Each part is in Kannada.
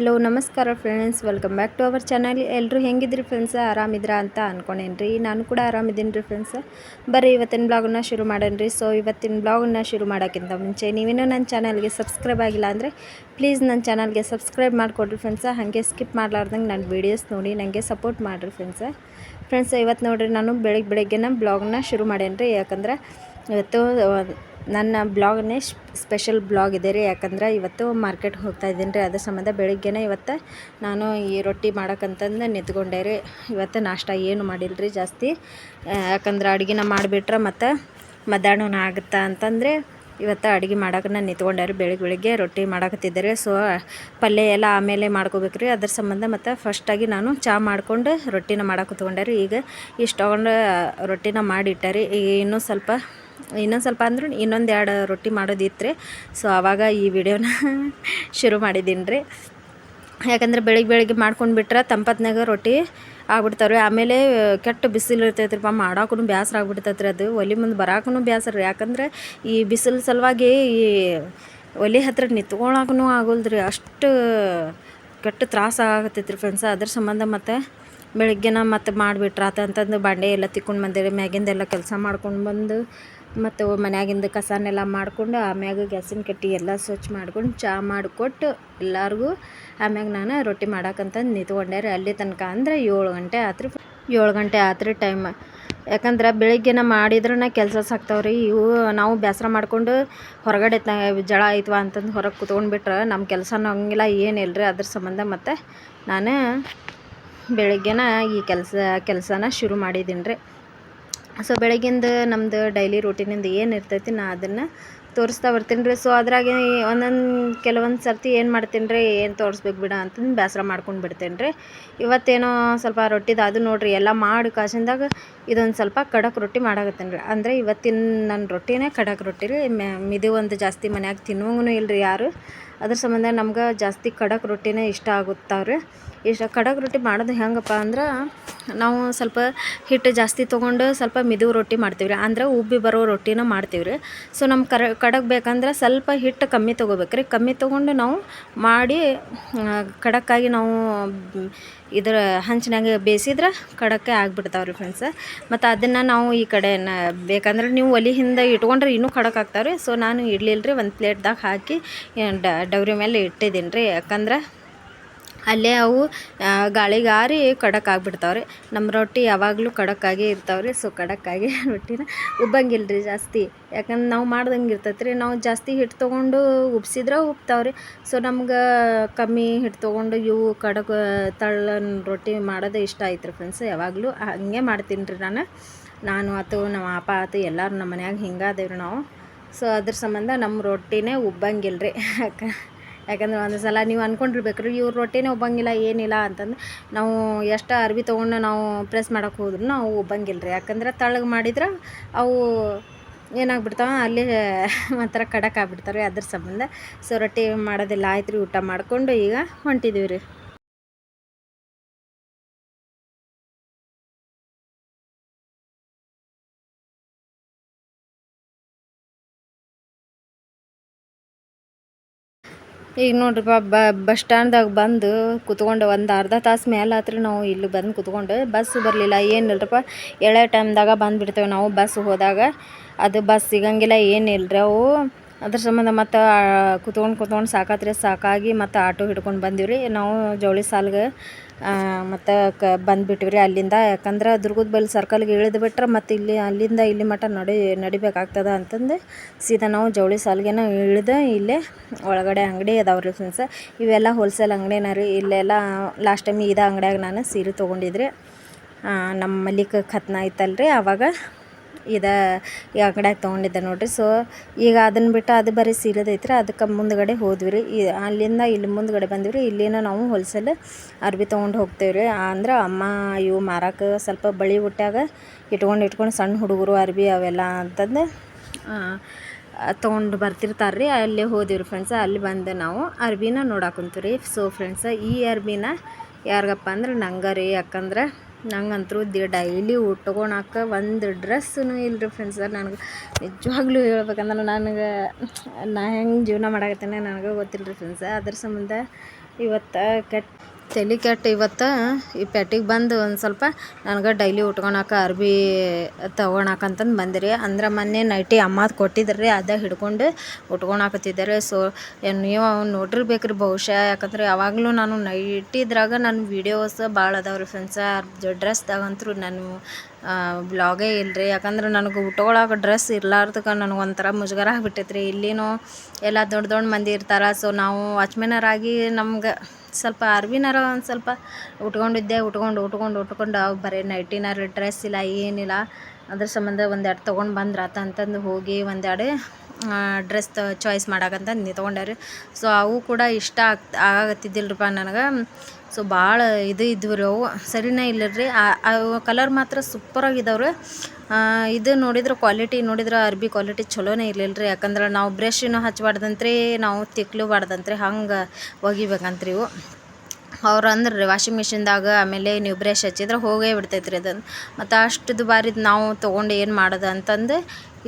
ಹೆಲೋ ನಮಸ್ಕಾರ friends welcome back to our channel ಎಲ್ಲರೂ ಹೆಂಗಿದ್ರಿ ಫ್ರೆಂಡ್ಸ್ ಆರಾಮಿದ್ರಾ ಅಂತ ಅನ್ಕೊಂಡೇನ್ರಿ. ನಾನು ಕೂಡ ಆರಾಮಿದ್ದೀನಿ ರೀ ಫ್ರೆಂಡ್ಸ್ ಬರೀ ಇವತ್ತಿನ ಬ್ಲಾಗನ್ನ ಶುರು ಮಾಡೇನ್ರಿ. ಸೊ ಇವತ್ತಿನ ಬ್ಲಾಗನ್ನ ಶುರು ಮಾಡೋಕ್ಕಿಂತ ಮುಂಚೆ ನೀವೇನೋ ನನ್ನ ಚಾನಲ್ಗೆ ಸಬ್ಸ್ಕ್ರೈಬ್ ಆಗಿಲ್ಲ ಅಂದರೆ ಪ್ಲೀಸ್ ನನ್ನ ಚಾನಲ್ಗೆ ಸಬ್ಸ್ಕ್ರೈಬ್ ಮಾಡಿಕೊಡ್ರಿ ಫ್ರೆಂಡ್ಸ ಹಾಗೆ ಸ್ಕಿಪ್ ಮಾಡಲಾರ್ದಂಗೆ ನನ್ನ ವೀಡಿಯೋಸ್ ನೋಡಿ ನನಗೆ ಸಪೋರ್ಟ್ ಮಾಡಿರಿ ಫ್ರೆಂಡ್ಸ ಫ್ರೆಂಡ್ಸ್ ಇವತ್ತು ನೋಡಿರಿ ನಾನು ಬೆಳಗ್ಗೆ ಬೆಳಗ್ಗೆನ ಬ್ಲಾಗ್ನ ಶುರು ಮಾಡೇನ್ರಿ. ಯಾಕಂದ್ರೆ ಇವತ್ತು ನನ್ನ ಬ್ಲಾಗ್ನೇ ಸ್ಪೆಷಲ್ ಬ್ಲಾಗ್ ಇದೆ ರೀ. ಯಾಕಂದ್ರೆ ಇವತ್ತು ಮಾರ್ಕೆಟ್ಗೆ ಹೋಗ್ತಾ ಇದ್ದೀನಿ ರೀ. ಅದ್ರ ಸಂಬಂಧ ಬೆಳಿಗ್ಗೆನೇ ಇವತ್ತು ನಾನು ಈ ರೊಟ್ಟಿ ಮಾಡೋಕ್ಕಂತಂದು ನಿಂತ್ಕೊಂಡೆ ರೀ. ಇವತ್ತು ನಾಷ್ಟ ಏನು ಮಾಡಿಲ್ಲ ರೀ ಜಾಸ್ತಿ ಯಾಕಂದ್ರೆ ಅಡುಗೆನ ಮಾಡಿಬಿಟ್ರೆ ಮತ್ತು ಮಧ್ಯಾಹ್ನ ಆಗುತ್ತಾ ಅಂತಂದರೆ ಇವತ್ತು ಅಡುಗೆ ಮಾಡೋಕೆ ನಾನು ನಿಂತ್ಕೊಂಡೆ ರೀ. ಬೆಳಿಗ್ಗೆ ಬೆಳಿಗ್ಗೆ ರೊಟ್ಟಿ ಮಾಡಕತ್ತಿದ್ದೆ ರೀ. ಸೊ, ಪಲ್ಯ ಎಲ್ಲ ಆಮೇಲೆ ಮಾಡ್ಕೋಬೇಕು ರೀ. ಅದ್ರ ಸಂಬಂಧ ಮತ್ತು ಫಸ್ಟಾಗಿ ನಾನು ಚಹಾ ಮಾಡ್ಕೊಂಡು ರೊಟ್ಟಿನ ಮಾಡಕ್ಕೆ ಕುತ್ಕೊಂಡೆ ರೀ. ಈಗ ಇಷ್ಟು ತೊಗೊಂಡು ರೊಟ್ಟಿನ ಮಾಡಿಟ್ಟೆ ರೀ. ಈಗ ಇನ್ನೂ ಸ್ವಲ್ಪ ಇನ್ನೊಂದು ಸ್ವಲ್ಪ ಅಂದ್ರೆ ಇನ್ನೊಂದು ಎರಡು ರೊಟ್ಟಿ ಮಾಡೋದಿತ್ತು ರೀ ಸೊ ಆವಾಗ ಈ ವಿಡಿಯೋನ ಶುರು ಮಾಡಿದ್ದೀನಿ ರೀ. ಯಾಕಂದ್ರೆ ಬೆಳಿಗ್ಗೆ ಬೆಳಿಗ್ಗೆ ಮಾಡ್ಕೊಂಡು ಬಿಟ್ರೆ ತಂಪತ್ನಾಗ ರೊಟ್ಟಿ ಆಗ್ಬಿಡ್ತಾವೆ ರೀ ಆಮೇಲೆ ಕೆಟ್ಟ ಬಿಸಿಲು ಇರ್ತೈತ್ರಿಪ್ಪ ಮಾಡೋಕ್ಕೂ ಬೇಸರ ಆಗ್ಬಿಡ್ತೈತ್ರಿ ಅದು. ಒಲೆ ಮುಂದೆ ಬರೋಕ್ಕೂ ಬೇಸರ ರೀ. ಯಾಕಂದ್ರೆ ಈ ಬಿಸಿಲು ಸಲುವಾಗಿ ಈ ಒಲೆ ಹತ್ರ ನಿಂತ್ಕೊಳಕ್ಕೂ ಆಗೋಲ್ದು ರೀ ಅಷ್ಟು ಕೆಟ್ಟ ತ್ರಾಸ ಆಗತ್ತೈತ್ರಿ ಫ್ರೆಂಡ್ಸ್ ಅದ್ರ ಸಂಬಂಧ ಮತ್ತು ಬೆಳಗ್ಗೆನ ಮತ್ತೆ ಮಾಡಿಬಿಟ್ರೆ. ಅಂತಂದು ಬಾಂಡೆ ಎಲ್ಲ ತಿಕ್ಕೊಂಡು ಬಂದಿರಿ ಮ್ಯಾಗಿಂದೆಲ್ಲ ಕೆಲಸ ಮಾಡ್ಕೊಂಡು ಬಂದು ಮತ್ತು ಮನ್ಯಾಗಿಂದ ಕಸನೆಲ್ಲ ಮಾಡಿಕೊಂಡು, ಆಮ್ಯಾಗ ಗ್ಯಾಸಿನ ಕಟ್ಟಿ ಎಲ್ಲ ಸ್ವಚ್ಛ ಮಾಡ್ಕೊಂಡು ಚಹಾ ಮಾಡಿಕೊಟ್ಟು ಎಲ್ಲರಿಗೂ, ಆಮ್ಯಾಗ ನಾನು ರೊಟ್ಟಿ ಮಾಡಕ್ಕಂತಂದು ನಿಂತ್ಕೊಂಡೆ ರೀ. ಅಲ್ಲಿ ತನಕ ಅಂದ್ರೆ ಏಳು ಗಂಟೆ ಆತ್ರಿ. ಏಳು ಗಂಟೆ ಆತ್ರಿ ಟೈಮ್ ಯಾಕಂದ್ರೆ ಬೆಳಿಗ್ಗೆನ ಮಾಡಿದ್ರೆ ಕೆಲಸ ಸಾಕ್ತಾವ್ರಿ. ಇವು ನಾವು ಬೇಸರ ಮಾಡಿಕೊಂಡು ಹೊರಗಡೆ ಜಳ ಆಯ್ತವ ಅಂತಂದು ಹೊರಗೆ ಕುತ್ಕೊಂಡ್ಬಿಟ್ರೆ ನಮ್ಮ ಕೆಲಸನೂ ಹಂಗಿಲ್ಲ ಏನಿಲ್ಲ ರೀ ಅದ್ರ ಸಂಬಂಧ ಮತ್ತು ನಾನು ಬೆಳಗ್ಗೆನ ಈ ಕೆಲಸ, ಕೆಲಸನ ಶುರು ಮಾಡಿದ್ದೀನಿ ರೀ ಸೊ ಬೆಳಗಿಂದ ನಮ್ಮದು ಡೈಲಿ ರೂಟೀನಿಂದ ಏನು ಇರ್ತೈತಿ ನಾ ಅದನ್ನು ತೋರಿಸ್ತಾ ಬರ್ತೀನಿ ರೀ. ಸೊ ಅದ್ರಾಗೆ ಒಂದೊಂದು ಕೆಲವೊಂದು ಸರ್ತಿ ಏನು ಮಾಡ್ತೀನಿ ರೀ, ಏನು ತೋರಿಸ್ಬೇಕು ಬಿಡ ಅಂತಂದು ಬೇಸರ ಮಾಡ್ಕೊಂಡು ಬಿಡ್ತೇನೆ ರೀ. ಇವತ್ತೇನೋ ಸ್ವಲ್ಪ ರೊಟ್ಟಿದು ಅದು ನೋಡಿರಿ, ಎಲ್ಲ ಮಾಡಿ ಕಾಸಿಂದಾಗ ಇದೊಂದು ಸ್ವಲ್ಪ ಖಡಕ್ ರೊಟ್ಟಿ ಮಾಡಾಕತ್ತೀನಿ ರೀ. ಅಂದರೆ ಇವತ್ತಿನ ನನ್ನ ರೊಟ್ಟಿನೇ ಖಡಕ್ ರೊಟ್ಟಿ ರೀ. ಮಿದು ಒಂದು ಜಾಸ್ತಿ ಮನ್ಯಾಗ ತಿನ್ನುವಂಗೂ ಇಲ್ಲ ರೀ ಯಾರು. ಅದ್ರ ಸಂಬಂಧ ನಮ್ಗೆ ಜಾಸ್ತಿ ಖಡಕ್ ರೊಟ್ಟಿನೇ ಇಷ್ಟ ಆಗುತ್ತಾವ್ರಿ ಇಷ್ಟ ಖಡಕ್ ರೊಟ್ಟಿ ಮಾಡೋದು ಹೆಂಗಪ್ಪ ಅಂದ್ರೆ ನಾವು ಸ್ವಲ್ಪ ಹಿಟ್ಟು ಜಾಸ್ತಿ ತೊಗೊಂಡು ಸ್ವಲ್ಪ ಮಿದು ರೊಟ್ಟಿ ಮಾಡ್ತೀವಿ ರೀ. ಅಂದ್ರೆ ಉಬ್ಬಿ ಬರೋ ರೊಟ್ಟಿನ ಮಾಡ್ತೀವಿ ರೀ. ಸೊ ನಮ್ಮ ಕರ, ಕಡಕ್ ಬೇಕಂದ್ರೆ ಸ್ವಲ್ಪ ಹಿಟ್ಟು ಕಮ್ಮಿ ತೊಗೋಬೇಕು ರೀ. ಕಮ್ಮಿ ತೊಗೊಂಡು ನಾವು ಮಾಡಿ ಖಡಕ್ಕಾಗಿ ನಾವು ಇದರ ಹಂಚಿನಾಗ ಬೇಯಿಸಿದ್ರೆ ಖಡಕ್ಕೆ ಆಗಿಬಿಡ್ತಾವೆ ರೀ ಫ್ರೆಂಡ್ಸ್ ಮತ್ತು ಅದನ್ನು ನಾವು ಈ ಕಡೆ ಬೇಕಂದ್ರೆ ನೀವು ಒಲಿ ಹಿಂದೆ ಇಟ್ಕೊಂಡ್ರೆ ಇನ್ನೂ ಖಡಕ್ ಆಗ್ತಾವೆ ರೀ. ಸೊ ನಾನು ಇಡ್ಲಿಲ್ಲ ರೀ ಒಂದು ಪ್ಲೇಟ್ದಾಗ ಹಾಕಿ ಡವ್ರಿ ಮೇಲೆ ಇಟ್ಟಿದ್ದೀನಿ ರೀ. ಯಾಕಂದ್ರೆ ಅಲ್ಲೇ ಅವು ಗಾಳಿಗಾರಿ ಖಡಕ್ ಆಗ್ಬಿಡ್ತಾವೆ ರೀ ನಮ್ಮ ರೊಟ್ಟಿ ಯಾವಾಗಲೂ ಖಡಕ್ಕಾಗಿ ಇರ್ತಾವೆ ರೀ ಸೊ ಖಡಕ್ಕಾಗಿ ರೊಟ್ಟಿನ ಉಬ್ಬಂಗಿಲ್ಲ ರೀ ಜಾಸ್ತಿ. ಯಾಕಂದ್ರೆ ನಾವು ಮಾಡ್ದಂಗೆ ಇರ್ತೈತೆ ರೀ ನಾವು ಜಾಸ್ತಿ ಹಿಟ್ಟು ತೊಗೊಂಡು ಉಬ್ಸಿದ್ರೆ ರೀ ಸೊ ನಮ್ಗೆ ಕಮ್ಮಿ ಹಿಟ್ಟು ತೊಗೊಂಡು ಇವು ಖಡಕ್ ತಳ್ಳನ ರೊಟ್ಟಿ ಮಾಡೋದು ಇಷ್ಟ ಆಯ್ತು ರೀ ಫ್ರೆಂಡ್ಸ್ ಯಾವಾಗಲೂ ಹಾಗೆ ಮಾಡ್ತೀನಿ ರೀ ನಾನು. ನಾನು ಆತು ನಮ್ಮ ಅಪ್ಪ ಆತು, ಎಲ್ಲರೂ ನಮ್ಮ ಮನ್ಯಾಗ ಹಿಂಗೆ ಅದೇವ್ರಿ ನಾವು. ಸೊ ಅದ್ರ ಸಂಬಂಧ ನಮ್ಮ ರೊಟ್ಟಿನೇ ಉಬ್ಬಂಗಿಲ್ಲ ರೀ ಯಾಕೆ ಯಾಕಂದ್ರೆ ಒಂದು ಸಲ ನೀವು ಅಂದ್ಕೊಂಡಿರ್ಬೇಕು ರೀ ಇವ್ರು ರೊಟ್ಟಿನೇ ಒಬ್ಬಂಗಿಲ್ಲ, ಏನಿಲ್ಲ ಅಂತಂದು ನಾವು ಎಷ್ಟು ಅರ್ವಿ ತೊಗೊಂಡು ನಾವು ಪ್ರೆಸ್ ಮಾಡೋಕೆ ಹೋದ್ರೂ ನಾವು ಒಬ್ಬಂಗಿಲ್ಲ ರೀ ಯಾಕಂದ್ರೆ ತಳಗೆ ಮಾಡಿದ್ರೆ ಅವು ಏನಾಗ್ಬಿಡ್ತಾವೆ, ಅಲ್ಲಿ ಒಂಥರ ಖಡಕ್ ಆಗ್ಬಿಡ್ತಾರೆ ಅದ್ರ ಸಂಬಂಧ. ಸೊ ರೊಟ್ಟಿ ಮಾಡೋದಿಲ್ಲ ಆಯ್ತು ರೀ ಊಟ ಮಾಡಿಕೊಂಡು ಈಗ ಹೊಂಟಿದ್ದೀವಿ ರೀ ಈಗ ನೋಡ್ರಿಪ್ಪ ಬಸ್ ಸ್ಟ್ಯಾಂಡ್ದಾಗ ಬಂದು ಕುತ್ಕೊಂಡು ಒಂದು ಅರ್ಧ ತಾಸು ಮೇಲೆ ಆತ್ರಿ ನಾವು ಇಲ್ಲಿ ಬಂದು ಕುತ್ಕೊಂಡು. ಬಸ್ ಬರಲಿಲ್ಲ ಏನಿಲ್ಲರಪ್ಪ ಎಳೆ ಟೈಮ್ದಾಗ ಬಂದುಬಿಡ್ತೇವೆ ನಾವು ಬಸ್ ಹೋದಾಗ. ಅದು ಬಸ್ ಸಿಗಂಗಿಲ್ಲ ಏನಿಲ್ಲ ರೀ ಅವು. ಅದ್ರ ಸಂಬಂಧ ಮತ್ತು ಕುತ್ಕೊಂಡು ಕುತ್ಕೊಂಡು ಸಾಕಾತ್ರಿ. ಸಾಕಾಗಿ ಮತ್ತು ಆಟೋ ಹಿಡ್ಕೊಂಡು ಬಂದೀವಿ ರೀ ನಾವು ಜವಳಿ ಸಾಲ್ಗೆ ಮತ್ತು ಕ ಬಂದುಬಿಟ್ವಿ ರೀ ಅಲ್ಲಿಂದ. ಯಾಕಂದ್ರೆ ದುರ್ಗದ ಬಲ್ ಸರ್ಕಲ್ಗೆ ಇಳಿದು ಬಿಟ್ರೆ ಮತ್ತು ಇಲ್ಲಿ ಅಲ್ಲಿಂದ ಇಲ್ಲಿ ಮಟ್ಟ ನಡಿ, ನಡಿಬೇಕಾಗ್ತದೆ ಅಂತಂದು ಸೀದಾ ನಾವು ಜವಳಿ ಸಾಲ್ಗೆನ ಇಳಿದು ಇಲ್ಲೇ ಒಳಗಡೆ ಅಂಗಡಿ ಅದಾವೆ ರೀ ಫ್ರೆಂಡ್ಸ್ ಇವೆಲ್ಲ ಹೋಲ್ಸೇಲ್ ಅಂಗಡಿನ ರೀ. ಇಲ್ಲೆಲ್ಲ ಲಾಸ್ಟ್ ಟೈಮ್ ಇದೇ ಅಂಗಡಿಯಾಗ ನಾನು ಸೀರೆ ತೊಗೊಂಡಿದ್ರಿ ನಮ್ಮ ಮಲ್ಲಿಕ ಖತ್ನ ಆಯ್ತಲ್ಲ ರೀ ಆವಾಗ ಇದು ಈ ಕಡೆ ತೊಗೊಂಡಿದ್ದೆ ನೋಡಿರಿ. ಸೊ ಈಗ ಅದನ್ನು ಬಿಟ್ಟು ಅದು ಬರೀ ಸೀರೆದೈತೆ ರೀ ಅದಕ್ಕೆ ಮುಂದ್ಗಡೆ ಹೋದ್ವಿ ರೀ ಈ ಅಲ್ಲಿಂದ ಇಲ್ಲಿ ಮುಂದ್ಗಡೆ ಬಂದಿವಿ ರೀ ಇಲ್ಲಿನ ನಾವು ಹೋಲ್ಸೇಲ್ ಅರ್ಬಿ ತೊಗೊಂಡು ಹೋಗ್ತೇವೆ ರೀ ಅಂದ್ರೆ ಅಮ್ಮ, ಇವು ಮಾರಕ್ಕೆ ಸ್ವಲ್ಪ ಬಳಿ ಹುಟ್ಟಾಗ ಇಟ್ಕೊಂಡು ಇಟ್ಕೊಂಡು ಸಣ್ಣ ಹುಡುಗರು ಅರ್ಬಿ ಅವೆಲ್ಲ ಅಂತಂದು ತೊಗೊಂಡು ಬರ್ತಿರ್ತಾರೆ ರೀ ಅಲ್ಲೇ ಹೋದಿವ್ರಿ ಫ್ರೆಂಡ್ಸ ಅಲ್ಲಿ ಬಂದು ನಾವು ಅರ್ಬಿನ ನೋಡಾಕುಂತೀವಿ ರೀ ಸೊ ಫ್ರೆಂಡ್ಸ ಈ ಅರ್ಬಿನ ಯಾರಿಗಪ್ಪ ಅಂದ್ರೆ ನಂಗೆ ರೀ. ಯಾಕಂದ್ರೆ ನಂಗಂತೂ ದಿ ಡೈಲಿ ಉಟ್ಕೊಳಕ ಒಂದು ಡ್ರೆಸ್ಸೂ ಇಲ್ಲ ರೀ ಫ್ರೆಂಡ್ಸ್ ನನಗೆ. ನಿಜವಾಗ್ಲೂ ಹೇಳ್ಬೇಕಂದ್ರೆ ನನಗೆ, ನಾ ಹೆಂಗೆ ಜೀವನ ಮಾಡಾಕತ್ತೇನೆ ನನಗೆ ಗೊತ್ತಿಲ್ಲ ರೀ ಫ್ರೆಂಡ್ಸ ಅದ್ರ ಸಂಬಂಧ ಇವತ್ತು ಕೆಟ್ಟ ತಲೆ ಕೆಟ್ಟು ಇವತ್ತು ಈ ಪೆಟ್ಟಿಗೆ ಬಂದು ಒಂದು ಸ್ವಲ್ಪ ನನಗೆ ಡೈಲಿ ಉಟ್ಕೊಳಕ ಅರ್ಬಿ ತೊಗೊಳಕಂತಂದು ಬಂದಿರಿ. ಅಂದ್ರೆ ಮೊನ್ನೆ ನೈಟಿ ಅಮ್ಮದು ಕೊಟ್ಟಿದ್ರಿ, ಅದೇ ಹಿಡ್ಕೊಂಡು ಉಟ್ಕೊಳಕತ್ತಿದ್ದಾರೆ ಸೊ ನೀವು ನೋಡಿರ್ಬೇಕ್ರಿ ಬಹುಶಃ. ಯಾಕಂದ್ರೆ ಯಾವಾಗಲೂ ನಾನು ನೈಟಿದ್ರಾಗ ನನ್ನ ವೀಡಿಯೋಸ್ ಭಾಳ ಅದಾವ್ರಿ ಫ್ರೆಂಡ್ಸ ಡ್ರೆಸ್ದಾಗಂತೂ ನಾನು ಬ್ಲಾಗೇ ಇಲ್ಲರಿ ಯಾಕಂದ್ರೆ ನನಗೆ ಉಟ್ಕೊಳಕ್ಕೆ ಡ್ರೆಸ್ ಇರ್ಲಾರ್ದಕ್ಕೆ ನನಗೆ ಒಂಥರ ಮುಜುಗರ ಆಗಿಬಿಟ್ಟೈತ್ರಿ. ಇಲ್ಲಿನೂ ಎಲ್ಲ ದೊಡ್ಡ ದೊಡ್ಡ ಮಂದಿ ಇರ್ತಾರೆ. ಸೊ ನಾವು ವಾಚ್ಮೆನರಾಗಿ ನಮ್ಗೆ ಸ್ವಲ್ಪ ಅರ್ವಿನಾರ ಒಂದು ಸ್ವಲ್ಪ ಉಟ್ಕೊಂಡಿದ್ದೆ, ಉಟ್ಕೊಂಡು ಉಟ್ಕೊಂಡು ಉಟ್ಕೊಂಡು ಬರೀ ನೈಟಿನಾರ ಡ್ರೆಸ್ ಇಲ್ಲ, ಏನಿಲ್ಲ. ಅದ್ರ ಸಂಬಂಧ ಒಂದೆರಡು ತೊಗೊಂಡು ಬಂದ್ರೆ ಆತ ಅಂತಂದು ಹೋಗಿ ಒಂದೆರಡು ಡ್ರೆಸ್ ಚಾಯ್ಸ್ ಮಾಡಕ್ಕಂತ ನೀ ತೊಗೊಂಡ್ಯಾರಿ ಸೊ ಅವು ಕೂಡ ಇಷ್ಟ ಆಗ್ ನನಗೆ. ಸೊ ಭಾಳ ಇದು ಇದ್ವು ರೀ ಅವು ಸರಿನೇ ಇಲ್ಲ ರೀ ಅವು ಕಲರ್ ಮಾತ್ರ ಸೂಪರಾಗಿದ್ದಾವೆ ರೀ ಇದು ನೋಡಿದ್ರೆ ಕ್ವಾಲಿಟಿ ನೋಡಿದ್ರೆ ಅರ್ಬಿ ಕ್ವಾಲಿಟಿ ಚಲೋನೇ ಇರಲಿಲ್ಲ ರೀ ಯಾಕಂದ್ರೆ ನಾವು ಬ್ರಷಿನೂ ಹಚ್ಚಬಾರ್ದಂತ್ರಿ ನಾವು ತಿಕ್ಲು ಬಾರ್ದಂತ್ರಿ, ಹಂಗೆ ಒಗಿಬೇಕಂತ್ರಿ ಇವು. ಅವ್ರು ಅಂದ್ರೆ ರೀ ವಾಷಿಂಗ್ ಮಿಷಿನ್ದಾಗ ಆಮೇಲೆ ನೀವು ಬ್ರಷ್ ಹಚ್ಚಿದ್ರೆ ಹೋಗೇ ಬಿಡ್ತೈತೆ ರೀ ಅದನ್ನು ಮತ್ತು ಅಷ್ಟು ದುಬಾರಿದು ನಾವು ತೊಗೊಂಡು ಏನು ಮಾಡೋದು ಅಂತಂದು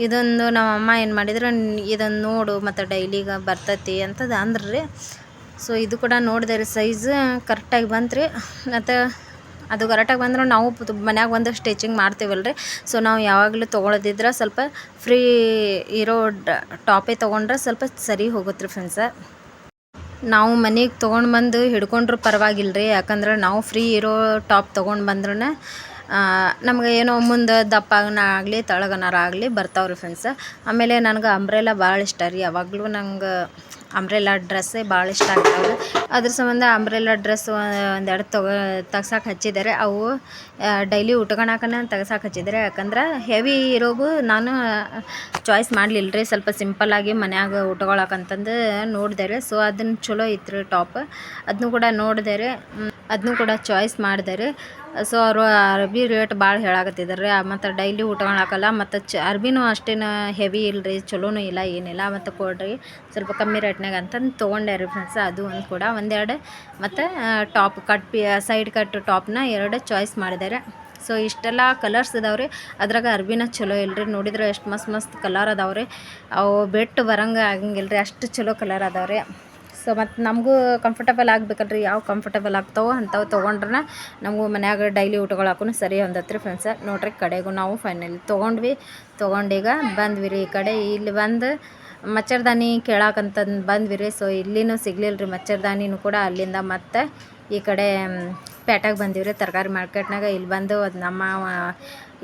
ಇದೊಂದು ನಮ್ಮ ಅಮ್ಮ ಏನು ಮಾಡಿದ್ರೆ ಇದನ್ನು ನೋಡು ಮತ್ತು ಡೈಲಿಗೆ ಬರ್ತೈತಿ ಅಂತದು ಅಂದ್ರೆ ರೀ ಸೊ ಇದು ಕೂಡ ನೋಡಿದೆ ರೀ ಸೈಜ್ ಕರೆಕ್ಟಾಗಿ ಬಂತು ರೀ ಮತ್ತು ಅದು ಕರೆಕ್ಟಾಗಿ ಬಂದ್ರೆ ನಾವು ಮನ್ಯಾಗ ಒಂದು ಸ್ಟಿಚಿಂಗ್ ಮಾಡ್ತೀವಲ್ಲ ರೀ ಸೊ ನಾವು ಯಾವಾಗಲೂ ತೊಗೊಳೋದಿದ್ರೆ ಸ್ವಲ್ಪ ಫ್ರೀ ಇರೋ ಟಾಪೇ ತೊಗೊಂಡ್ರೆ ಸ್ವಲ್ಪ ಸರಿ ಹೋಗುತ್ತೆ ರೀ ಫ್ರೆಂಡ್ಸ ನಾವು ಮನೆಗೆ ತೊಗೊಂಡು ಬಂದು ಹಿಡ್ಕೊಂಡ್ರೂ ಪರವಾಗಿಲ್ಲ ರೀ ಯಾಕಂದ್ರೆ ನಾವು ಫ್ರೀ ಇರೋ ಟಾಪ್ ತೊಗೊಂಡು ಬಂದ್ರೂ ನಮ್ಗೆ ಏನೋ ಮುಂದೆ ದಪ್ಪಾಗನ ಆಗಲಿ ತಳಗನಾರ ಆಗಲಿ ಬರ್ತಾವ್ರಿ ಫ್ರೆಂಡ್ಸ ಆಮೇಲೆ ನನಗೆ ಅಂಬ್ರೆಲ್ಲ ಭಾಳ ಇಷ್ಟ ರೀ, ಯಾವಾಗಲೂ ನಂಗೆ ಅಂಬ್ರೆಲಾ ಡ್ರೆಸ್ಸೇ ಭಾಳ ಇಷ್ಟ ಆಗ್ತಾವೆ. ಅದ್ರ ಸಂಬಂಧ ಅಂಬ್ರೆಲಾ ಡ್ರೆಸ್ ಒಂದೆರಡು ತಗೋ ತೆಗ್ಸಕ್ಕೆ ಹಚ್ಚಿದ್ದಾರೆ ಅವು ಡೈಲಿ ಉಟ್ಕೊಳಕನ ತೆಗ್ಸಕ್ಕೆ ಹಚ್ಚಿದ್ದಾರೆ ಯಾಕಂದ್ರೆ ಹೆವಿ ಇರೋವು ನಾನು ಚಾಯ್ಸ್ ಮಾಡಲಿಲ್ಲ ರೀ ಸ್ವಲ್ಪ ಸಿಂಪಲ್ಲಾಗಿ ಮನ್ಯಾಗ ಉಟ್ಕೊಳಕಂತಂದು ನೋಡಿದೆ ಸೊ ಅದನ್ನು ಚಲೋ ಇತ್ತು ರೀ ಟಾಪ್ ಅದನ್ನು ಕೂಡ ನೋಡಿದೆ ರೀ ಅದನ್ನು ಕೂಡ ಚಾಯ್ಸ್ ಮಾಡಿದೆ ಸೊ ಅವರು ಅರ್ಬಿ ರೇಟ್ ಭಾಳ ಹೇಳಾಕತ್ತಿದ್ದಾರೆ ರೀ. ಮತ್ತು ಡೈಲಿ ಉಟ್ಕೊಳಕಲ್ಲ ಮತ್ತು ಚ ಅರ್ಬಿನೂ ಅಷ್ಟೇನು ಹೆವಿ ಇಲ್ಲ ರೀ ಚಲೋನೂ ಇಲ್ಲ, ಏನಿಲ್ಲ, ಮತ್ತು ಕೊಡ್ರಿ. ಸ್ವಲ್ಪ ಕಮ್ಮಿ ರೇಟ್ನಾಗ ಅಂತಂದು ತೊಗೊಂಡೆ ರೀ ಫ್ರೆಂಡ್ಸ್ ಅದು ಒಂದು ಕೂಡ. ಒಂದೆರಡು ಮತ್ತು top cut P side cut ಟಾಪ್ನ ಎರಡು ಚಾಯ್ಸ್ ಮಾಡಿದ್ದಾರೆ ಸೊ ಇಷ್ಟೆಲ್ಲ ಕಲರ್ಸ್ ಇದಾವೆ ರೀ. ಅದ್ರಾಗ ಅರ್ಬಿನ ಚಲೋ ಇಲ್ಲ ರೀ ನೋಡಿದ್ರೆ ಎಷ್ಟು ಮಸ್ತ್ ಮಸ್ತ್ ಕಲರ್ ಅದಾವೆ ರೀ. ಅವು ಬೆಟ್ಟು ಬರಂಗೆ ಆಗಂಗಿಲ್ಲ ರೀ ಅಷ್ಟು ಚಲೋ ಕಲರ್ ಅದಾವೆ ರೀ. ಸೊ ಮತ್ತು ನಮಗೂ ಕಂಫರ್ಟಬಲ್ ಆಗ್ಬೇಕಲ್ರಿ. ಯಾವ ಕಂಫರ್ಟಬಲ್ ಆಗ್ತಾವೋ ಅಂಥವು ತೊಗೊಂಡ್ರೆ ನಮಗೂ ಮನ್ಯಾಗ ಡೈಲಿ ಊಟಗಳಾಕೂ ಸರಿ ಹೊಂದತ್ರಿ ಫ್ರೆಂಡ್ಸ ನೋಡ್ರಿ ಕಡೆಗೂ ನಾವು ಫೈನಲಿ ತೊಗೊಂಡ್ವಿ. ತೊಗೊಂಡೀಗ ಬಂದ್ವಿ ರೀ ಈ ಕಡೆ. ಇಲ್ಲಿ ಬಂದು ಮಚ್ಚರ್ದಾನಿ ಕೇಳಾಕಂತಂದು ಬಂದ್ವಿ ರೀ. ಸೊ ಇಲ್ಲಿನೂ ಸಿಗ್ಲಿಲ್ಲ ರೀ ಮಚ್ಚರ್ದಾನಿನೂ ಕೂಡ ಅಲ್ಲಿಂದ ಮತ್ತೆ ಈ ಕಡೆ ಪೇಟೆಗೆ ಬಂದಿವಿ ರೀ ತರಕಾರಿ ಮಾರ್ಕೆಟ್ನಾಗ ಇಲ್ಲಿ ಬಂದು ಅದು ನಮ್ಮ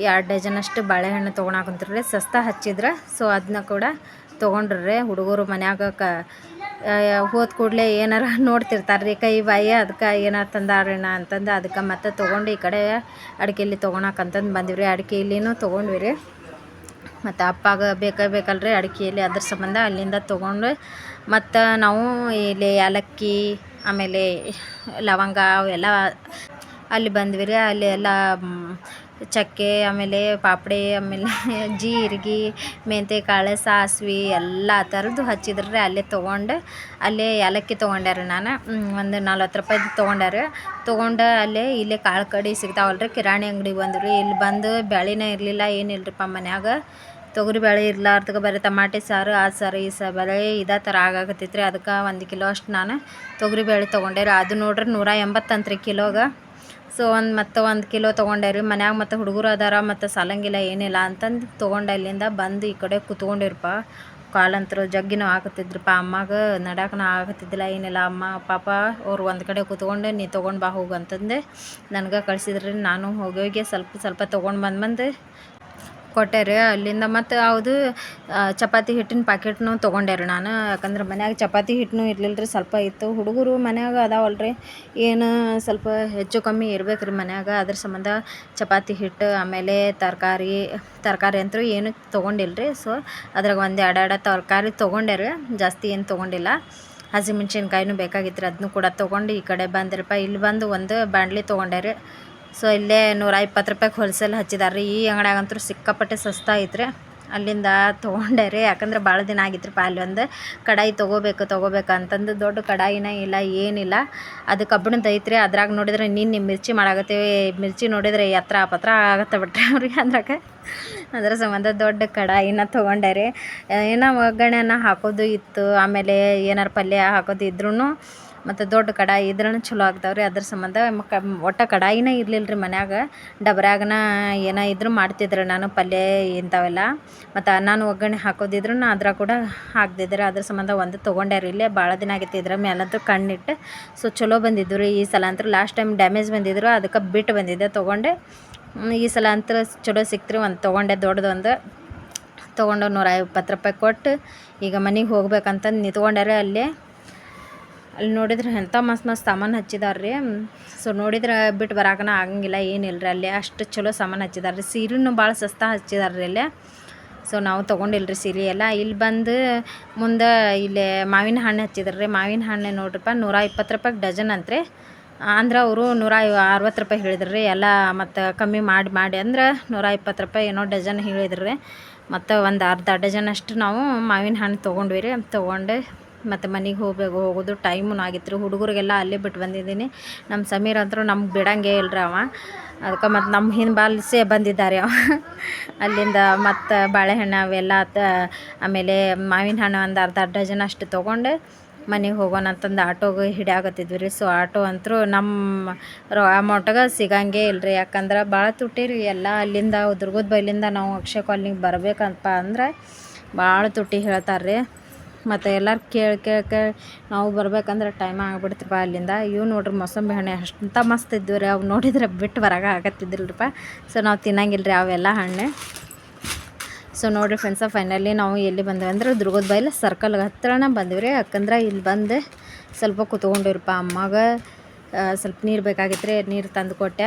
ಎರಡು ಡಜನ್ ಅಷ್ಟು ಬಾಳೆಹಣ್ಣು ತೊಗೊಳಕಂತ್ರಿ ಸಸ್ತಾ ಹಚ್ಚಿದ್ರೆ. ಸೊ ಅದನ್ನ ಕೂಡ ತೊಗೊಂಡ್ರಿ ಹುಡುಗರು ಮನ್ಯಾಗ ಕ ಹೋದ ಕೂಡಲೇ ಏನಾರ ನೋಡ್ತಿರ್ತಾರೆ ರೀ ಕೈ ಬಾಯಿ ಅದಕ್ಕೆ ಏನಾರು ತಂದಾರೇನ ಅಂತಂದು ಅದಕ್ಕೆ ಮತ್ತೆ ತೊಗೊಂಡು ಈ ಕಡೆ ಅಡಿಕೆಯಲ್ಲಿ ತೊಗೊಳಕಂತಂದು ಬಂದಿವಿ ರೀ ಅಡಿಕೆ ಇಲ್ಲಿನೂ ತೊಗೊಂಡ್ವಿ ರೀ ಮತ್ತು ಅಪ್ಪಾಗ ಬೇಕೇ ಬೇಕಲ್ರಿ ಅಡಿಕೆಯಲ್ಲಿ ಅದ್ರ ಸಂಬಂಧ ಅಲ್ಲಿಂದ ತೊಗೊಂಡು ಮತ್ತು ನಾವು ಇಲ್ಲಿ ಏಲಕ್ಕಿ ಆಮೇಲೆ ಲವಂಗ ಅವೆಲ್ಲ ಅಲ್ಲಿ ಬಂದ್ವಿ ರೀ ಅಲ್ಲಿ ಎಲ್ಲ ಚಕ್ಕೆ, ಆಮೇಲೆ ಪಾಪಡೆ, ಆಮೇಲೆ ಜೀರಿಗೆ ಮೆಂತ್ಯಕಾಳು ಸಾಸ್ವೆ ಎಲ್ಲ ಥರದ್ದು ಹಚ್ಚಿದ್ರೆ ಅಲ್ಲೇ ತೊಗೊಂಡು, ಅಲ್ಲೇ ಏಲಕ್ಕಿ ತೊಗೊಂಡ್ಯಾರ ನಾನು. ಒಂದು ನಲ್ವತ್ತು ರೂಪಾಯ್ದು ತೊಗೊಂಡ್ಯಾರ ತೊಗೊಂಡು ಅಲ್ಲೇ ಇಲ್ಲೇ ಕಾಳು ಕಡಿ ಸಿಗ್ತಾವಲ್ಲ ರೀ ಕಿರಾಣಿ ಅಂಗಡಿಗೆ ಬಂದ್ರಿ ಇಲ್ಲಿ ಬಂದು ಬೆಳೆನೇ ಇರಲಿಲ್ಲ ಏನಿಲ್ಲರಿಪ್ಪ ಮನ್ಯಾಗ. ತೊಗರಿ ಬೇಳೆ ಇರ್ಲಾರ್ದಕ್ಕೆ ಬರೀ ಟಮಾಟೆ ಸಾರು ಆ ಸಾರು, ಈ ಸಾರು, ಬರೀ ಇದೇ ಥರ ಆಗಾಕತ್ತೈತೆ ರೀ ಅದಕ್ಕೆ ಒಂದು ಕಿಲೋ ಅಷ್ಟು ನಾನು ತೊಗರಿ ಬೇಳೆ ತೊಗೊಂಡೆ ರೀ ಅದು ನೋಡ್ರಿ ನೂರ ಎಂಬತ್ತಂತ್ರಿ ಕಿಲೋಗೆ. ಸೊ ಒಂದು ಮತ್ತೆ ಒಂದು ಕಿಲೋ ತೊಗೊಂಡೆ ರೀ. ಮನ್ಯಾಗ ಮತ್ತು ಹುಡುಗರು ಅದಾರ ಮತ್ತು ಸಾಲಂಗಿಲ್ಲ, ಏನಿಲ್ಲ ಅಂತಂದು ತೊಗೊಂಡೆ ಅಲ್ಲಿಂದ ಬಂದು ಈ ಕಡೆ ಕುತ್ಕೊಂಡಿರಪ್ಪ ಕಾಲಂತರು ಜಗ್ಗಿನ ಆಗತ್ತಿದ್ರಪ್ಪ ಅಮ್ಮಗೆ ನಡಕನ ಆಗತ್ತಿದ್ದಿಲ್ಲ ಏನಿಲ್ಲ. ಅಮ್ಮ, ಪಾಪ ಅವ್ರು ಒಂದು ಕಡೆ ಕುತ್ಕೊಂಡು, ನೀ ತೊಗೊಂಡು ಬಾ ಹೋಗು ಅಂತಂದೆ. ನನಗೆ ಕಳಿಸಿದ್ರಿ, ನಾನು ಹೋಗಿ ಸ್ವಲ್ಪ ಸ್ವಲ್ಪ ತೊಗೊಂಡು ಬಂದು ಬಂದು ಕೊಟ್ಟೆ ರೀ ಅಲ್ಲಿಂದ ಮತ್ತು ಯಾವುದು ಚಪಾತಿ ಹಿಟ್ಟಿನ ಪ್ಯಾಕೆಟ್ನು ತೊಗೊಂಡೆ ರೀ ನಾನು. ಯಾಕಂದ್ರೆ ಮನ್ಯಾಗ ಚಪಾತಿ ಹಿಟ್ಟನು ಇರಲಿಲ್ಲ ರೀ ಸ್ವಲ್ಪ ಇತ್ತು. ಹುಡುಗರು ಮನ್ಯಾಗ ಅದಾವಲ್ಲ ರೀ ಏನು ಸ್ವಲ್ಪ ಹೆಚ್ಚು ಕಮ್ಮಿ ಇರ್ಬೇಕು ರೀ ಮನ್ಯಾಗ. ಅದ್ರ ಸಂಬಂಧ ಚಪಾತಿ ಹಿಟ್ಟು, ಆಮೇಲೆ ತರಕಾರಿ ತರಕಾರಿ ಅಂತೂ ಏನು ತೊಗೊಂಡಿಲ್ಲ ರೀ ಸೊ ಅದ್ರಾಗ ಒಂದು ಎರಡು ಎರಡು ತರಕಾರಿ ತೊಗೊಂಡೆ ಜಾಸ್ತಿ ಏನು ತೊಗೊಂಡಿಲ್ಲ. ಹಸಿಮೆಣ್ಸಿನ್ಕಾಯಿನೂ ಬೇಕಾಗಿತ್ತು ರೀ ಅದನ್ನು ಕೂಡ ತೊಗೊಂಡು ಈ ಕಡೆ ಬಂದ್ರಪ್ಪ. ಇಲ್ಲಿ ಬಂದು ಒಂದು ಬಾಂಡ್ಲಿ ರೀ ಸೊ ಇಲ್ಲೇ ನೂರ ಇಪ್ಪತ್ತು ರೂಪಾಯಿಗೆ ಹೋಲ್ಸೇಲ್ ಹಚ್ಚಿದಾರೆ ರೀ. ಈ ಅಂಗಡಿಯಾಗಂತೂ ಸಿಕ್ಕಾಪಟ್ಟೆ ಸಸ್ತಾ ಐತ್ರಿ. ಅಲ್ಲಿಂದ ತೊಗೊಂಡೆ ರೀ. ಯಾಕಂದ್ರೆ ಭಾಳ ದಿನ ಆಗಿತ್ರಿಪ್ಪ ಅಲ್ಲಿ ಒಂದು. ಕಡಾಯಿ ತೊಗೋಬೇಕು ತೊಗೋಬೇಕು ಅಂತಂದು ದೊಡ್ಡ ಕಡಾಯಿನ ಇಲ್ಲ, ಏನಿಲ್ಲ. ಅದು ಕಬ್ಬಿಣದ ಐತ್ರಿ. ಅದ್ರಾಗ ನೋಡಿದ್ರೆ ನಿನ್ನೆ ಮಿರ್ಚಿ ಮಾಡಾಕತ್ತೀವಿ. ಮಿರ್ಚಿ ನೋಡಿದ್ರೆ ಎತ್ತರ ಪತ್ರ ಆಗತ್ತೆ ಬಿಟ್ರೆ ಅವ್ರಿಗೆ ಅದ್ರಾಗ. ಅದರ ಸಂಬಂಧ ದೊಡ್ಡ ಕಡಾಯಿನ ತೊಗೊಂಡೆ ರೀ. ಏನೋ ಒಗ್ಗರಣೆನ ಹಾಕೋದು ಇತ್ತು. ಆಮೇಲೆ ಏನಾರು ಪಲ್ಯ ಹಾಕೋದು ಇದ್ರೂ ಮತ್ತು ದೊಡ್ಡ ಕಡಾಯಿ ಇದ್ರೂ ಚಲೋ ಆಗ್ತಾವ್ರಿ. ಅದ್ರ ಸಂಬಂಧ ಮಕ್ಕ ಒಟ್ಟು ಕಡಾಯಿನೇ ಇರಲಿಲ್ಲ ರೀ ಮನ್ಯಾಗ. ಡಬ್ರ್ಯಾಗನ ಏನ ಇದ್ರೂ ಮಾಡ್ತಿದ್ರು ನಾನು, ಪಲ್ಯ ಇಂಥವೆಲ್ಲ. ಮತ್ತು ಅನ್ನನ ಒಗ್ಗರಣೆ ಹಾಕೋದಿದ್ರು ನಾನು ಅದ್ರಾಗ ಕೂಡ ಹಾಕ್ದಿದ್ರೆ. ಅದ್ರ ಸಂಬಂಧ ಒಂದು ತೊಗೊಂಡೆ ರೀ ಇಲ್ಲೇ ಭಾಳ ದಿನ ಆಗೈತಿ ಇದ್ರ ಮೇಲಂತೂ ಕಣ್ಣಿಟ್ಟು. ಸೊ ಚಲೋ ಬಂದಿದ್ದು ರೀ ಈ ಸಲ ಅಂತೂ. ಲಾಸ್ಟ್ ಟೈಮ್ ಡ್ಯಾಮೇಜ್ ಬಂದಿದ್ರು, ಅದಕ್ಕೆ ಬಿಟ್ಟು ಬಂದಿದ್ದೆ ತೊಗೊಂಡೆ. ಈ ಸಲ ಅಂತೂ ಚಲೋ ಸಿಕ್ತ್ರಿ, ಒಂದು ತೊಗೊಂಡೆ, ದೊಡ್ಡದೊಂದು. ತೊಗೊಂಡು ನೂರ ರೂಪಾಯಿ ಕೊಟ್ಟು, ಈಗ ಮನೆಗೆ ಹೋಗ್ಬೇಕಂತಂದು ನಿಂತ್ಕೊಂಡಾರೆ ಅಲ್ಲಿ. ಅಲ್ಲಿ ನೋಡಿದ್ರೆ ಎಂಥ ಮಸ್ತ್ ಮಸ್ತ್ ಸಾಮಾನು ಹಚ್ಚಿದಾರೆ ರೀ ಸೊ ನೋಡಿದ್ರೆ ಬಿಟ್ಟು ಬರಾಕನ ಆಗಂಗಿಲ್ಲ ಏನಿಲ್ಲ ರೀ ಅಲ್ಲಿ. ಅಷ್ಟು ಚಲೋ ಸಾಮಾನು ಹಚ್ಚಿದಾರೆ ರೀ ಸೀರೆನೂ ಭಾಳ ಸಸ್ತಾ ಹಚ್ಚಿದಾರೆ ರೀ ಅಲ್ಲಿ. ಸೊ ನಾವು ತೊಗೊಂಡಿಲ್ಲ ರೀ ಸೀರೆ ಎಲ್ಲ. ಇಲ್ಲಿ ಬಂದು ಮುಂದೆ ಇಲ್ಲಿ ಮಾವಿನ ಹಣ್ಣು ಹಚ್ಚಿದಾರೆ ರೀ ಮಾವಿನ ಹಣ್ಣು ನೋಡ್ರಿಪ್ಪ, ನೂರ ಇಪ್ಪತ್ತು ರೂಪಾಯಿಗೆ ಡಜನ್ ಅಂತ್ರಿ. ಅಂದ್ರೆ ಅವರು ನೂರ ಅರವತ್ತು ರೂಪಾಯಿ ಹೇಳಿದ್ರು. ರೀ ಎಲ್ಲ ಮತ್ತು ಕಮ್ಮಿ ಮಾಡಿ ಮಾಡಿ ಅಂದ್ರೆ ನೂರ ಇಪ್ಪತ್ತು ರೂಪಾಯಿ ಏನೋ ಡಜನ್ ಹೇಳಿದ್ರು. ರೀ ಮತ್ತು ಒಂದು ಅರ್ಧ ಡಜನ್ ಅಷ್ಟು ನಾವು ಮಾವಿನ ಹಣ್ಣು ತೊಗೊಂಡ್ವಿ ರೀ. ತೊಗೊಂಡು ಮತ್ತು ಮನೆಗೆ ಹೋಗ್ಬೇಕು ಹೋಗೋದು ಟೈಮೂ ಆಗಿತ್ತು ರೀ ಹುಡುಗರಿಗೆಲ್ಲ ಅಲ್ಲೇ ಬಿಟ್ಟು ಬಂದಿದ್ದೀನಿ. ನಮ್ಮ ಸಮೀರ್ ಅಂತೂ ನಮ್ಗೆ ಬಿಡಂಗೇ ರೀ ಅವ. ಅದಕ್ಕೆ ಮತ್ತು ನಮ್ಮ ಹಿಂದೆ ಬಾಲಿಸೇ ಬಂದಿದ್ದಾರೆ ಅವ. ಅಲ್ಲಿಂದ ಮತ್ತು ಬಾಳೆಹಣ್ಣು ಅವೆಲ್ಲ ತ ಆಮೇಲೆ ಮಾವಿನ ಹಣ್ಣು ಒಂದು ಅರ್ಧ ಡಜನ್ ಅಷ್ಟು ತೊಗೊಂಡು ಮನೆಗೆ ಹೋಗೋಣ ಅಂತಂದು ಆಟೋಗೆ ಹಿಡಿಯಾಕತ್ತಿದ್ವಿ ರೀ ಸೊ ಆಟೋ ಅಂತೂ ನಮ್ಮ ರೋ ಅಮೌಂಟಾಗ ಸಿಗಂಗೇ ಇಲ್ಲ ರೀ ಯಾಕಂದ್ರೆ ಭಾಳ ತುಟ್ಟಿ ರೀ ಎಲ್ಲ ಅಲ್ಲಿಂದ ದುರ್ಗದ ಬೈಲಿಂದ ನಾವು ಅಕ್ಷಯ ಕಾಲನಿಗೆ ಬರಬೇಕಂತಪ್ಪ ಅಂದ್ರೆ ಭಾಳ ತುಟ್ಟಿ ಹೇಳ್ತಾರೆ ರೀ ಮತ್ತು ಎಲ್ಲರೂ ಕೇಳಿ ಕೇಳಿ ಕೇಳಿ ನಾವು ಬರ್ಬೇಕಂದ್ರೆ ಟೈಮ್ ಆಗಿಬಿಡ್ತಪ್ಪ ಅಲ್ಲಿಂದ. ಇವು ನೋಡ್ರಿ ಮೊಸಂಬಿ ಹಣ್ಣು ಅಷ್ಟಂತ ಮಸ್ತ್ ಇದ್ವು ರೀ ಅವು ನೋಡಿದ್ರೆ ಬಿಟ್ಟು ಬರಾಗ ಆಗತ್ತಿದ್ದಿಲ್ಲರಿಪ್ಪ ಸೊ ನಾವು ತಿನ್ನಂಗಿಲ್ಲ ರೀ ಅವೆಲ್ಲ ಹಣ್ಣು. ಸೊ ನೋಡಿರಿ ಫ್ರೆಂಡ್ಸ ಫೈನಲಿ ನಾವು ಎಲ್ಲಿ ಬಂದೇವೆ ಅಂದ್ರೆ ದುರ್ಗದ ಬೈಲ ಸರ್ಕಲ್ಗೆ ಹತ್ರನೇ ಬಂದ್ವಿ ರೀ. ಯಾಕಂದ್ರೆ ಇಲ್ಲಿ ಬಂದು ಸ್ವಲ್ಪ ಕುತ್ಕೊಂಡಿರಪ್ಪ ಅಮ್ಮಗೆ. ಸ್ವಲ್ಪ ನೀರು ಬೇಕಾಗಿತ್ತು ರೀ ನೀರು ತಂದು ಕೊಟ್ಟೆ.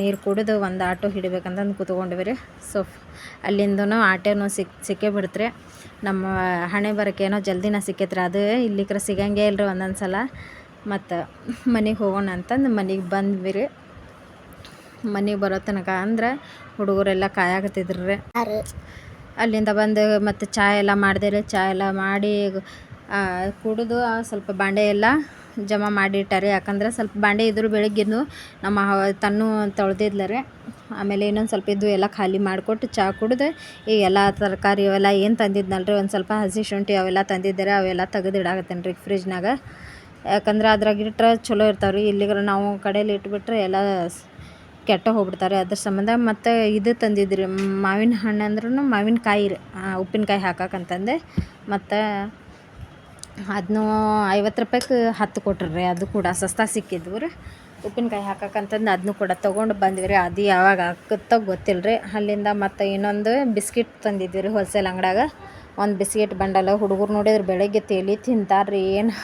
ನೀರು ಕುಡಿದು ಒಂದು ಆಟೋ ಹಿಡಿಬೇಕಂತಂದು ಕೂತ್ಕೊಂಡ್ವಿ ರೀ ಸೊ ಅಲ್ಲಿಂದನೂ ಆಟೋನು ಸಿಕ್ ಸಿಕ್ಕೇ ಬಿಡ್ತ್ರಿ. ನಮ್ಮ ಹಣೆ ಬರೋಕ್ಕೇನೋ ಏನೋ ಜಲ್ದಿನ ಸಿಕ್ಕೈತ್ರಿ. ಅದು ಇಲ್ಲಿಕ್ರ ಸಿಗಂಗೇ ಇಲ್ಲರಿ ಒಂದೊಂದು ಸಲ ಮತ್ತು ಮನೆಗೆ ಹೋಗೋಣ ಅಂತಂದು ಮನೆಗೆ ಬಂದ್ವಿ ರೀ ಮನೆಗೆ ಬರೋ ತನಕ ಅಂದ್ರೆ ಹುಡುಗರೆಲ್ಲ ಕಾಯಾಕತ್ತಿದ್ರು. ರೀ ಅಲ್ಲಿಂದ ಬಂದು ಮತ್ತು ಚಾ ಎಲ್ಲ ಮಾಡಿದೆ ರೀ ಚಾ ಎಲ್ಲ ಮಾಡಿ ಕುಡಿದು ಸ್ವಲ್ಪ ಬಾಂಡೆ ಎಲ್ಲ ಜಮಾ ಮಾಡಿಟ್ಟಾರೆ. ಯಾಕಂದ್ರೆ ಸ್ವಲ್ಪ ಬಾಂಡೆ ಇದ್ರು ಬೆಳಿಗ್ಗೆನು ನಮ್ಮ ತನ್ನು ತೊಳೆದಿದ್ಲರೆ. ಆಮೇಲೆ ಇನ್ನೊಂದು ಸ್ವಲ್ಪ ಇದ್ದು ಎಲ್ಲ ಖಾಲಿ ಮಾಡಿಕೊಟ್ಟು ಚಹಾ ಕುಡಿದು ಈ ಎಲ್ಲ ತರಕಾರಿ ಅವೆಲ್ಲ ಏನು ತಂದಿದ್ನಲ್ಲ ರೀ ಒಂದು ಸ್ವಲ್ಪ ಹಸಿ ಶುಂಠಿ ಅವೆಲ್ಲ ತಂದಿದ್ದಾರೆ ಅವೆಲ್ಲ ತೆಗೆದು ಇಡಾಕತ್ತೇನೆ ರೀ ಫ್ರಿಜ್ನಾಗ. ಯಾಕಂದ್ರೆ ಅದ್ರಾಗ ಇಟ್ರೆ ಚಲೋ ಇರ್ತಾವೆ ರೀ ಇಲ್ಲಿಗರ ನಾವು ಕಡೆಯಲ್ಲಿ ಇಟ್ಬಿಟ್ರೆ ಎಲ್ಲ ಕೆಟ್ಟ ಹೋಗ್ಬಿಡ್ತಾರೆ. ಅದ್ರ ಸಂಬಂಧ ಮತ್ತು ಇದು ತಂದಿದ್ರಿ, ಮಾವಿನ ಹಣ್ಣು ಅಂದ್ರೂ ಮಾವಿನಕಾಯಿ ರೀ. ಉಪ್ಪಿನಕಾಯಿ ಹಾಕಕ್ಕಂತಂದೆ ಮತ್ತು ಅದನ್ನು ಐವತ್ತು ರೂಪಾಯಿಗೆ ಹತ್ತು ಕೊಟ್ರು ರೀ ಅದು ಕೂಡ ಸಸ್ತಾ ಸಿಕ್ಕಿದ್ವು ರೀ. ಉಪ್ಪಿನಕಾಯಿ ಹಾಕಕ್ಕಂತಂದು ಅದನ್ನು ಕೂಡ ತೊಗೊಂಡು ಬಂದ್ವಿ ರೀ. ಅದು ಯಾವಾಗ ಹಾಕುತ್ತೋ ಗೊತ್ತಿಲ್ಲ ರೀ ಅಲ್ಲಿಂದ ಮತ್ತು ಇನ್ನೊಂದು ಬಿಸ್ಕಿಟ್ ತಂದಿದ್ವಿ ರೀ ಹೋಲ್ಸೇಲ್ ಅಂಗಡ್ಯಾಗ. ಒಂದು ಬಿಸ್ಕಿಟ್ ಬಂಡಲ್ ಹುಡುಗರು ನೋಡಿದ್ರೆ ಬೆಳಗ್ಗೆ ತೇಲಿ ತಿಂತಾರೆ ರೀ ಏನು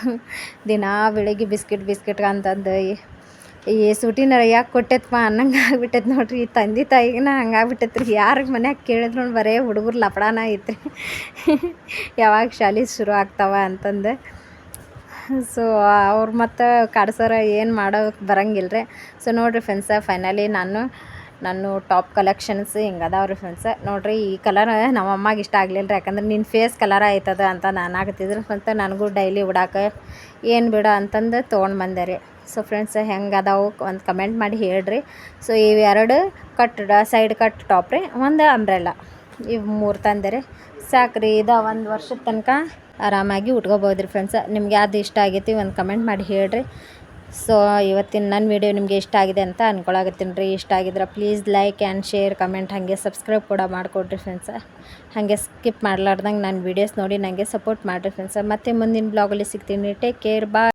ದಿನಾ ಬೆಳಗ್ಗೆ ಬಿಸ್ಕಿಟ್ ಬಿಸ್ಕಿಟ್ ಅಂತಂದು ಈ ಸೂಟಿನ ಯಾಕೆ ಕೊಟ್ಟೈತಪ್ಪ ಅನ್ನಂಗೆ ಆಗ್ಬಿಟ್ಟೈತೆ ನೋಡ್ರಿ. ಈ ತಂದೆ ತಾಯಿಗಿನ ಹಂಗೆ ಆಗ್ಬಿಟ್ಟೈತೆ ರೀ ಯಾರಿಗೆ ಮನ್ಯಾಗ ಕೇಳಿದ್ರು ಬರೇ ಹುಡುಗರು ಲಪಡಾನ ಐತ್ರಿ. ಯಾವಾಗ ಶಾಲೆ ಶುರು ಆಗ್ತಾವ ಅಂತಂದು. ಸೊ ಅವ್ರು ಮತ್ತು ಕಾಡ್ಸೋರ ಏನು ಮಾಡೋಕೆ ಬರಂಗಿಲ್ಲ ರೀ ಸೊ ನೋಡಿರಿ ಫ್ರೆಂಡ್ಸ ಫೈನಲಿ ನಾನು ನಾನು ಟಾಪ್ ಕಲೆಕ್ಷನ್ಸ್ ಹಿಂಗೆ ರೀ ಫ್ರೆಂಡ್ಸ ನೋಡಿರಿ, ಈ ಕಲರ್ ನಮ್ಮ ಅಮ್ಮಗೆ ಇಷ್ಟ ಆಗಲಿಲ್ಲ ರೀ ಯಾಕಂದ್ರೆ ನಿನ್ನ ಫೇಸ್ ಕಲರ್ ಆಯ್ತದ ಅಂತ ನಾನು ಆಗತ್ತಿದ್ರು ಅಂತ ನನಗೂ ಡೈಲಿ ಉಡಾಕ ಏನು ಬಿಡ ಅಂತಂದು ತೊಗೊಂಡು ಬಂದೆ ರೀ. ಸೊ ಫ್ರೆಂಡ್ಸ್ ಹೆಂಗೆ ಅದಾವು ಒಂದು ಕಮೆಂಟ್ ಮಾಡಿ ಹೇಳ್ರಿ. ಸೊ ಇವೆರಡು ಕಟ್ ಸೈಡ್ ಕಟ್ ಟಾಪ್ ರೀ, ಒಂದು ಅಂಬ್ರೆಲ್ಲ ಇವು ಮೂರು ತಂದೆ ಸಾಕ್ರಿ, ಇದು ಒಂದು ವರ್ಷದ ತನಕ ಆರಾಮಾಗಿ ಉಟ್ಕೋಬೋದು ರೀ ಫ್ರೆಂಡ್ಸ್ ನಿಮ್ಗೆ ಯಾವ್ದು ಇಷ್ಟ ಆಗೈತಿ ಒಂದು ಕಮೆಂಟ್ ಮಾಡಿ ಹೇಳ್ರಿ. ಸೊ ಇವತ್ತಿನ ನನ್ನ ವಿಡಿಯೋ ನಿಮಗೆ ಇಷ್ಟ ಆಗಿದೆ ಅಂತ ಅನ್ಕೊಳಾಗತ್ತೀನಿ ರೀ. ಇಷ್ಟ ಆಗಿದ್ರೆ please like and share comment ಹಾಗೆ ಸಬ್ಸ್ಕ್ರೈಬ್ ಕೂಡ ಮಾಡಿಕೊಡ್ರಿ ಫ್ರೆಂಡ್ಸ ಹಾಗೆ ಸ್ಕಿಪ್ ಮಾಡಲಾರ್ದಂಗೆ ನನ್ನ ವೀಡಿಯೋಸ್ ನೋಡಿ ನನಗೆ ಸಪೋರ್ಟ್ ಮಾಡಿರಿ ಫ್ರೆಂಡ್ಸ ಮತ್ತೆ ಮುಂದಿನ ಬ್ಲಾಗಲ್ಲಿ ಸಿಗ್ತೀನಿ ಟೇಕ್ ಕೇರ್ ಬಾಯ್